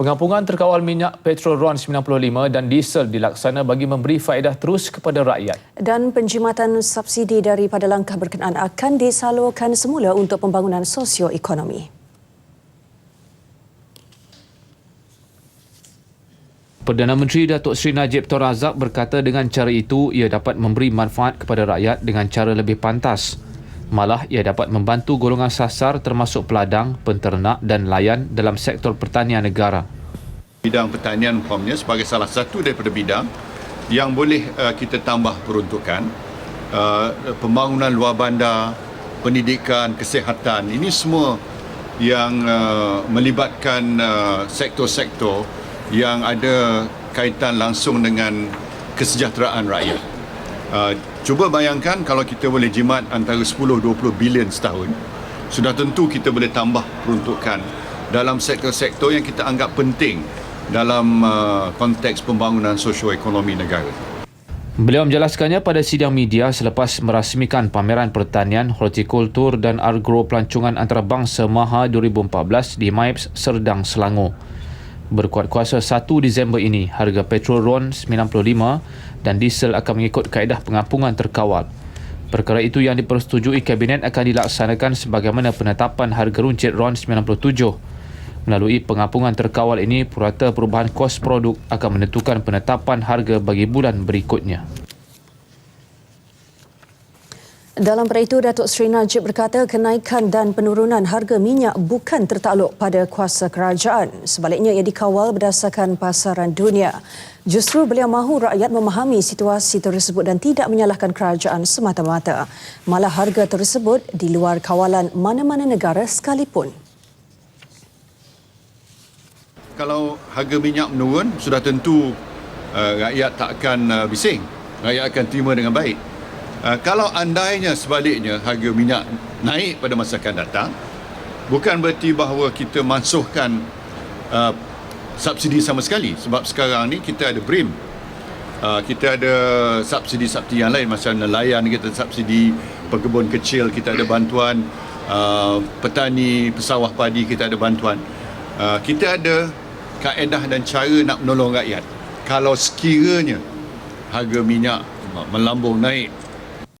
Pengampungan terkawal minyak petrol RON 95 dan diesel dilaksana bagi memberi faedah terus kepada rakyat. Dan penjimatan subsidi daripada langkah berkenaan akan disalurkan semula untuk pembangunan sosioekonomi. Perdana Menteri Datuk Seri Najib Tun Razak berkata dengan cara itu ia dapat memberi manfaat kepada rakyat dengan cara lebih pantas. Malah ia dapat membantu golongan sasar termasuk peladang, penternak dan layan dalam sektor pertanian negara. Bidang pertanian umpamanya sebagai salah satu daripada bidang yang boleh uh, kita tambah peruntukan uh, pembangunan luar bandar, pendidikan, kesihatan ini semua yang uh, melibatkan uh, sektor-sektor yang ada kaitan langsung dengan kesejahteraan rakyat. Uh, cuba bayangkan kalau kita boleh jimat antara 10-20 bilion setahun, sudah tentu kita boleh tambah peruntukan dalam sektor-sektor yang kita anggap penting dalam uh, konteks pembangunan sosioekonomi negara. Beliau menjelaskannya pada sidang media selepas merasmikan pameran pertanian, hortikultur dan agro pelancongan antarabangsa Maha 2014 di MIPS Serdang, Selangor berkuat kuasa 1 Disember ini harga petrol RON 95 dan diesel akan mengikut kaedah pengampungan terkawal. Perkara itu yang dipersetujui Kabinet akan dilaksanakan sebagaimana penetapan harga runcit RON 97. Melalui pengampungan terkawal ini, purata perubahan kos produk akan menentukan penetapan harga bagi bulan berikutnya. Dalam pada itu, Datuk Seri Najib berkata kenaikan dan penurunan harga minyak bukan tertakluk pada kuasa kerajaan. Sebaliknya, ia dikawal berdasarkan pasaran dunia. Justru beliau mahu rakyat memahami situasi tersebut dan tidak menyalahkan kerajaan semata-mata. Malah harga tersebut di luar kawalan mana-mana negara sekalipun. Kalau harga minyak menurun, sudah tentu uh, rakyat tak akan uh, bising. Rakyat akan terima dengan baik. Uh, kalau andainya sebaliknya harga minyak naik pada masa akan datang, bukan berarti bahawa kita mansuhkan uh, subsidi sama sekali. Sebab sekarang ni kita ada BRIM. Uh, kita ada subsidi-subsidi yang lain. Macam nelayan kita subsidi, pekebun kecil kita ada bantuan, uh, petani, pesawah padi kita ada bantuan. Uh, kita ada kaedah dan cara nak menolong rakyat. Kalau sekiranya harga minyak melambung naik